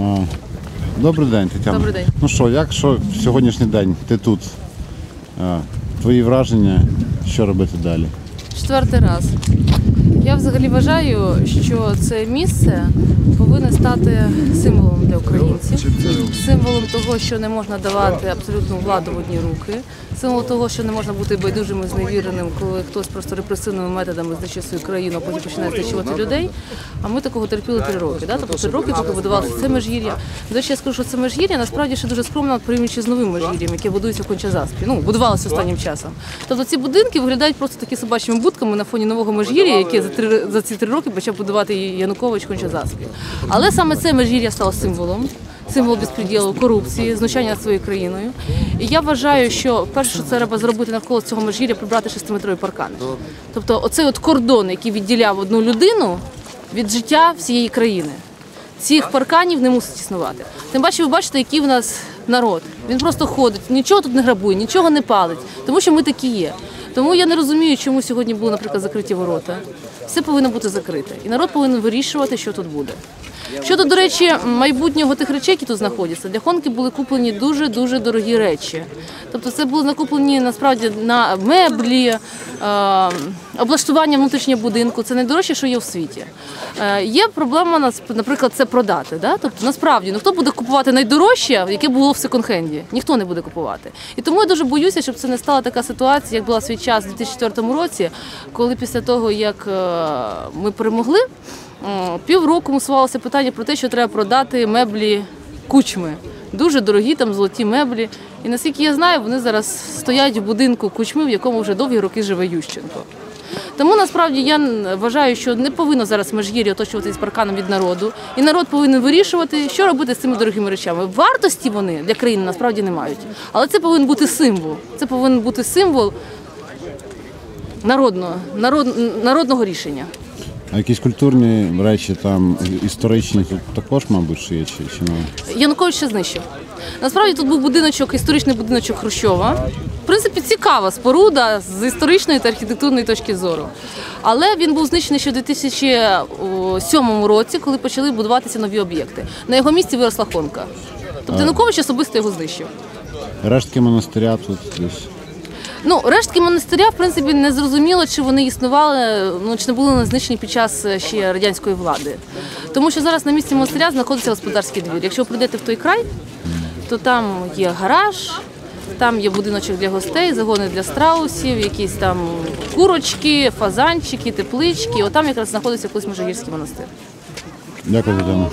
А, Добрий день, Тетяна. Добрий день. Ну що, як що сьогоднішній день ти тут? А, Твої враження, що робити далі? Четвертий раз. Я взагалі вважаю, що це місце повинно стати символом для українців, символом того, що не можна давати абсолютну владу в одні руки, символом того, що не можна бути байдужим і зневіреним, коли хтось просто репресивними методами знищує свою країну, а потім починає знищувати людей. А ми такого терпіли три роки. Да? Тобто три роки, поки будувалося це межгір'я. До речі, я скажу, що це межгір'я насправді ще дуже скромно порівнюючи з новим межгір'ям, яке будується в Кончазаспі. Ну, будувалося останнім часом. Тобто ці будинки виглядають просто такі собачими будками на фоні нового межгір'я, яке за три за ці три роки почав будувати Янукович в Кончазаспі. Але саме це межгір'я стало символом. Символ безпреділу, корупції, знущання над своєю країною. І я вважаю, що перше, що це треба зробити навколо цього межгір'я, прибрати шестиметрові паркани. Тобто, оцей от кордон, який відділяв одну людину від життя всієї країни. Цих парканів не мусить існувати. Тим паче, ви бачите, який в нас народ. Він просто ходить, нічого тут не грабує, нічого не палить, тому що ми такі є. Тому я не розумію, чому сьогодні були, наприклад, закриті ворота. Все повинно бути закрите. І народ повинен вирішувати, що тут буде. Щодо, до речі, майбутнього тих речей, які тут знаходяться, для Хонки були куплені дуже дуже дорогі речі. Тобто, це були накуплені насправді на меблі, е, облаштування внутрішнього будинку. Це найдорожче, що є в світі. Е, є проблема, наприклад, це продати. Да? Тобто, насправді, ну хто буде купувати найдорожче, яке було в секонд-хенді? Ніхто не буде купувати. І тому я дуже боюся, щоб це не стала така ситуація, як була свій час у 2004 році, коли після того, як е, ми перемогли. О, Півроку мусувалося питання про те, що треба продати меблі кучми. Дуже дорогі там золоті меблі. І наскільки я знаю, вони зараз стоять в будинку кучми, в якому вже довгі роки живе Ющенко. Тому насправді я вважаю, що не повинно зараз межгір'я оточуватись парканом від народу, і народ повинен вирішувати, що робити з цими дорогими речами. Вартості вони для країни насправді не мають, але це повинен бути символ. Це повинен бути символ народного, народ, народного рішення. А якісь культурні речі там історичні тут також, мабуть, ще є чи, чи не? Янукович ще знищив. Насправді тут був будиночок, історичний будиночок Хрущова. В принципі, цікава споруда з історичної та архітектурної точки зору. Але він був знищений ще в 2007 році, коли почали будуватися нові об'єкти. На його місці виросла Хонка. Тобто Янукович особисто його знищив. Рештки монастиря тут десь. Ну, рештки монастиря, в принципі, не зрозуміло, чи вони існували, ну чи не були вони знищені під час е, ще радянської влади. Тому що зараз на місці монастиря знаходиться господарський двір. Якщо ви прийдете в той край, то там є гараж, там є будиночок для гостей, загони для страусів, якісь там курочки, фазанчики, теплички. Отам якраз знаходиться колись Межигірський монастир. Дякую, Тетяна.